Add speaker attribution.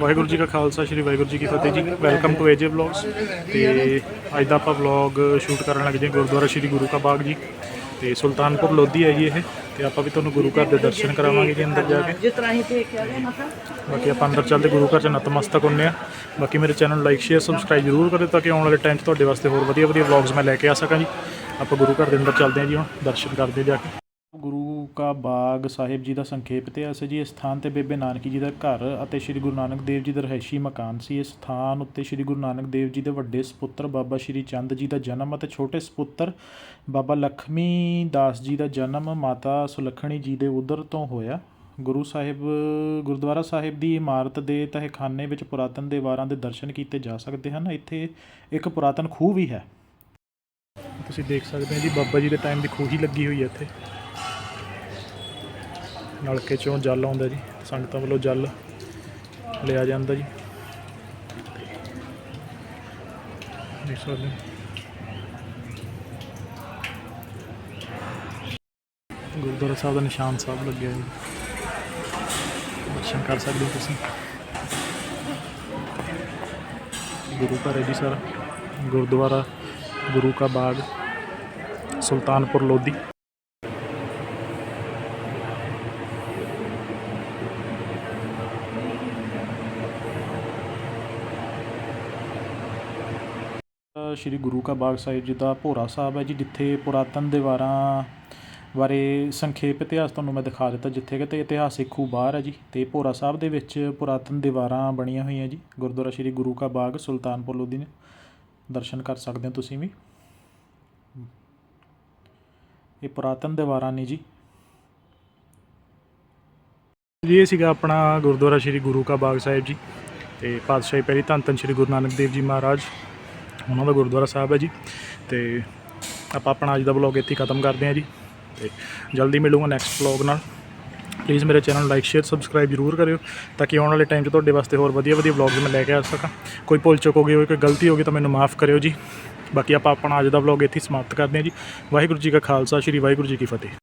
Speaker 1: ਵਾਹਿਗੁਰੂ ਜੀ ਕਾ ਖਾਲਸਾ ਸ੍ਰੀ ਵਾਹਿਗੁਰੂ ਜੀ ਕੀ ਫਤਿਹ ਜੀ। Welcome to AJ vlogs ਤੇ ਅੱਜ ਦਾ ਆਪਾਂ ਵਲੌਗ ਸ਼ੂਟ ਕਰਨ ਲੱਗੇ ਗੁਰਦੁਆਰਾ ਸ੍ਰੀ ਗੁਰੂ ਕਾ ਬਾਗ ਜੀ। ਤੇ ਸੁਲਤਾਨਪੁਰ ਲੋਧੀ ਹੈ ਜੀ ਇਹ। ਤੇ ਆਪਾਂ ਵੀ ਤੁਹਾਨੂੰ ਗੁਰੂ ਘਰ ਦੇ ਦਰਸ਼ਨ ਕਰਾਵਾਂਗੇ ਜੀ ਅੰਦਰ ਜਾ ਕੇ।
Speaker 2: ਜਿਸ ਤਰ੍ਹਾਂ ਹੀ ਦੇਖਿਆ ਤਾਂ
Speaker 1: ਬਾਕੀ ਆਪਾਂ ਅੰਦਰ ਚੱਲਦੇ ਗੁਰੂ ਘਰ ਚ ਨਤਮਸਤਕ ਹੁੰਨੇ ਆ ਬਾਕੀ ਮੇਰੇ ਚੈਨਲ ਲਾਈਕ ਸ਼ੇਅਰ ਸਬਸਕ੍ਰਾਈਬ ਜ਼ਰੂਰ ਕਰਿਓ ਤਾਂ ਕਿ ਆਉਣ ਵਾਲੇ ਟਾਈਮ 'ਚ ਤੁਹਾਡੇ ਵਾਸਤੇ ਹੋਰ ਵਧੀਆ ਵਧੀਆ ਵਲੌਗਸ ਮੈਂ ਲੈ ਕੇ ਆ ਸਕਾਂ ਜੀ। ਆਪਾਂ ਗੁਰੂ ਘਰ ਦੇ ਅੰਦਰ ਚੱਲਦੇ ਹਾਂ ਜੀ ਹੁਣ ਦਰਸ਼ਨ ਕਰਦੇ ਜਾ ਕੇ। ਗੁਰੂ ਕਾ ਬਾਗ ਸਾਹਿਬ ਜੀ ਦਾ ਸੰਖੇਪ ਇਤਿਹਾਸ ਹੈ ਜੀ ਇਸ ਸਥਾਨ ਤੇ ਬੇਬੇ ਨਾਨਕੀ ਜੀ ਦਾ ਘਰ ਅਤੇ ਸ੍ਰੀ ਗੁਰੂ ਨਾਨਕ ਦੇਵ ਜੀ ਦਾ ਰਿਹਾਇਸ਼ੀ ਮਕਾਨ ਸੀ। ਇਸ ਸਥਾਨ ਉੱਤੇ ਸ੍ਰੀ ਗੁਰੂ ਨਾਨਕ ਦੇਵ ਜੀ ਦੇ ਵੱਡੇ ਸੁਪੁੱਤਰ ਬਾਬਾ ਸ੍ਰੀ ਚੰਦ ਜੀ ਦਾ ਜਨਮ ਅਤੇ ਛੋਟੇ ਸੁਪੁੱਤਰ ਬਾਬਾ ਲਖਮੀ ਦਾਸ ਜੀ ਦਾ ਜਨਮ ਮਾਤਾ ਸੁਲੱਖਣੀ ਜੀ ਦੇ ਉਦਰ ਤੋਂ ਹੋਇਆ। ਗੁਰੂ ਸਾਹਿਬ, ਗੁਰਦੁਆਰਾ ਸਾਹਿਬ ਦੀ ਇਮਾਰਤ ਦੇ ਤਹਿਖਾਨੇ ਵਿੱਚ ਪੁਰਾਤਨ ਦੀਵਾਰਾਂ ਦੇ ਦਰਸ਼ਨ ਕੀਤੇ ਜਾ ਸਕਦੇ ਹਨ। ਇੱਥੇ ਇੱਕ ਪੁਰਾਤਨ ਖੂਹ ਵੀ ਹੈ। ਤੁਸੀਂ ਦੇਖ ਸਕਦੇ ਹੋ ਜੀ ਬਾਬਾ ਜੀ ਦੇ ਟਾਈਮ ਦੀ ਖੂਹ ਹੀ ਲੱਗੀ ਹੋਈ ਹੈ ਇੱਥੇ। ਨਲਕੇ ਚੋਂ ਜਲ ਆਉਂਦਾ ਜੀ, ਸੰਗਤਾਂ ਵੱਲੋਂ ਜਲ ਲਿਆ ਜਾਂਦਾ ਜੀ। ਦੇਖ ਸਕਦੇ ਗੁਰਦੁਆਰਾ ਸਾਹਿਬ ਦਾ ਨਿਸ਼ਾਨ ਸਾਹਿਬ ਲੱਗਿਆ ਜੀ। ਦਰਸ਼ਨ ਕਰ ਸਕਦੇ ਹੋ ਤੁਸੀਂ। ਗੁਰੂ ਘਰ ਹੈ ਜੀ ਸਰ। ਗੁਰਦੁਆਰਾ ਗੁਰੂ ਕਾ ਬਾਗ, ਸੁਲਤਾਨਪੁਰ ਲੋਧੀ। ਸ਼੍ਰੀ ਗੁਰੂ ਕਾ ਬਾਗ ਸਾਹਿਬ ਜੀ ਦਾ ਭੋਰਾ ਸਾਹਿਬ ਹੈ ਜੀ, ਜਿੱਥੇ ਪੁਰਾਤਨ ਦੀਵਾਰਾਂ ਬਾਰੇ ਸੰਖੇਪ ਇਤਿਹਾਸ ਤੁਹਾਨੂੰ ਮੈਂ ਦਿਖਾ ਦਿੱਤਾ ਜਿੱਥੇ ਕਿ ਤੇ ਇਤਿਹਾਸਿਕ ਖੂਹ ਬਾਹਰ ਹੈ ਜੀ। ਤੇ ਭੋਰਾ ਸਾਹਿਬ ਦੇ ਵਿੱਚ ਪੁਰਾਤਨ ਦੀਵਾਰਾਂ ਬਣੀਆਂ ਹੋਈਆਂ ਜੀ। ਗੁਰਦੁਆਰਾ ਸ਼੍ਰੀ ਗੁਰੂ ਕਾ ਬਾਗ, ਸੁਲਤਾਨਪੁਰ ਲੋਧੀ ਨੇ ਦਰਸ਼ਨ ਕਰ ਸਕਦੇ ਹੋ ਤੁਸੀਂ ਵੀ। ਇਹ ਪੁਰਾਤਨ ਦੀਵਾਰਾਂ ਨੇ ਜੀ। ਜੀ, ਇਹ ਸੀਗਾ ਆਪਣਾ ਗੁਰਦੁਆਰਾ ਸ਼੍ਰੀ ਗੁਰੂ ਕਾ ਬਾਗ ਸਾਹਿਬ ਜੀ। ਤੇ ਪਾਤਸ਼ਾਹੀ ਪਹਿਲੀ ਧੰਨ ਧੰਨ ਸ਼੍ਰੀ ਗੁਰੂ ਨਾਨਕ ਦੇਵ ਜੀ ਮਹਾਰਾਜ। ਉਹਨਾਂ ਦਾ ਗੁਰਦੁਆਰਾ ਸਾਹਿਬ ਹੈ ਜੀ। ਤੇ ਆਪਾਂ ਆਪਣਾ ਅੱਜ ਦਾ ਵਲੌਗ ਇੱਥੇ ਖਤਮ ਕਰਦੇ ਹਾਂ ਜੀ। ਤੇ ਜਲਦੀ ਮਿਲੂੰਗਾ ਨੈਕਸਟ ਵਲੌਗ ਨਾਲ। ਪਲੀਜ਼ ਮੇਰੇ ਚੈਨਲ ਨੂੰ ਲਾਈਕ ਸ਼ੇਅਰ ਸਬਸਕ੍ਰਾਈਬ ਜ਼ਰੂਰ ਕਰਿਓ ਤਾਂ ਕਿ ਆਉਣ ਵਾਲੇ ਟਾਈਮ 'ਚ ਤੁਹਾਡੇ ਵਾਸਤੇ ਹੋਰ ਵਧੀਆ ਵਧੀਆ ਵਲੌਗਸ ਮੈਂ ਲੈ ਕੇ ਆ ਸਕਾਂ। ਕੋਈ ਭੁੱਲ ਚੁੱਕ ਹੋ ਗਈ ਹੋਵੇ ਕੋਈ ਗਲਤੀ ਹੋ ਗਈ ਤਾਂ ਮੈਨੂੰ ਮਾਫ ਕਰਿਓ ਜੀ। ਬਾਕੀ ਆਪਾਂ ਆਪਣਾ ਅੱਜ ਦਾ ਵਲੌਗ ਇੱਥੇ ਹੀ ਸਮਾਪਤ ਕਰਦੇ ਹਾਂ ਜੀ। ਵਾਹਿਗੁਰੂ ਜੀ ਕਾ ਖਾਲਸਾ, ਸ੍ਰੀ ਵਾਹਿਗੁਰੂ ਜੀ ਕੀ ਫਤਿਹ।